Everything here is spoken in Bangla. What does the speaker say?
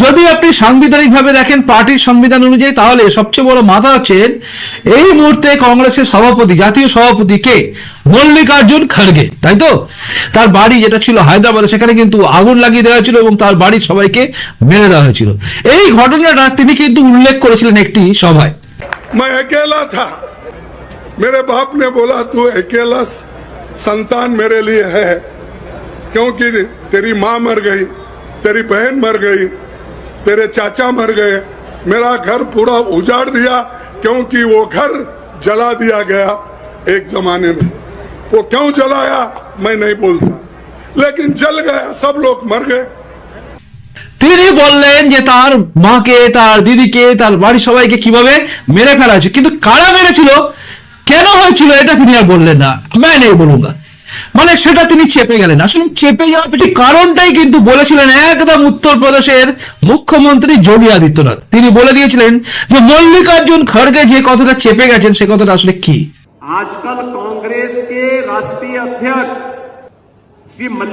যদি আপনি সাংবিধানিক ভাবে দেখেন পার্টির সংবিধান অনুযায়ী তাহলে সবচেয়ে বড় মাথা হচ্ছেন এই মুহূর্তে কংগ্রেসের সভাপতি জাতীয় সভাপতি কে মল্লিকার্জুন খাড়গে তাই তো তার বাড়ি যেটা ছিল হায়দ্রাবাদে সেখানে কিন্তু আগুন লাগিয়ে দেওয়া হয়েছিল এবং তার বাড়ির সবাইকে মেরে দেওয়া হয়েছিল এই ঘটনাটা তিনি কিন্তু উল্লেখ করেছিলেন একটি সভায় मैं अकेला था मेरे बाप ने बोला तू अकेला स- संतान मेरे लिए है क्योंकि तेरी माँ मर गई तेरी बहन मर गई तेरे चाचा मर गए मेरा घर पूरा उजाड़ दिया क्योंकि वो घर जला दिया गया एक जमाने में वो क्यों जलाया मैं नहीं बोलता लेकिन जल गया सब लोग मर गए তিনি বললেন যে তার মাকে তার দিদিকে তার বাড়ির সবাইকে কিভাবে মেরে ফেলা হয়েছে কিন্তু কারা মেরেছিল কেন হয়েছিল এটা তিনি আর বললেন না मैं नहीं বলুঙ্গা মানে সেটা তিনি চেপে গেলেন। আসলে চেপে যাওয়ার পিছনে কারণটাই কিন্তু বলেছিলেন একদম উত্তরপ্রদেশের মুখ্যমন্ত্রী যোগী আদিত্যনাথ। তিনি বলে দিয়েছিলেন যে, মল্লিকার্জুন খড়গে যে কথাটা চেপে গেছেন, সে কথাটা আসলে কি? আজকাল কংগ্রেস কে রাষ্ট্রীয় অধ্যক্ষ